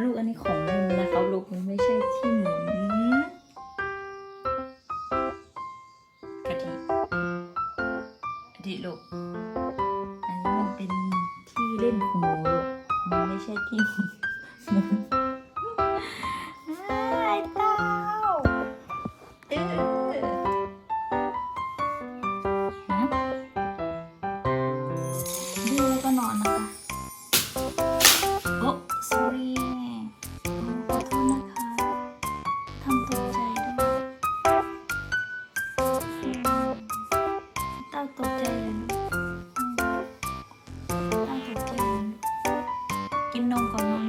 ลูกอันนี้ของเล่นนะครับลูกมันไม่ใช่ที่หมุนกะทิกะทิลูก อันนี้มันเป็นที่เล่นของหนูลูกมันไม่ใช่ที่หมุนไอ้เต้าเออฮะดูแล้วก็นอนนะคะ เต้าตกใจเลยลูกเต้าตกใจเลยลูกกินนมก่อนนอน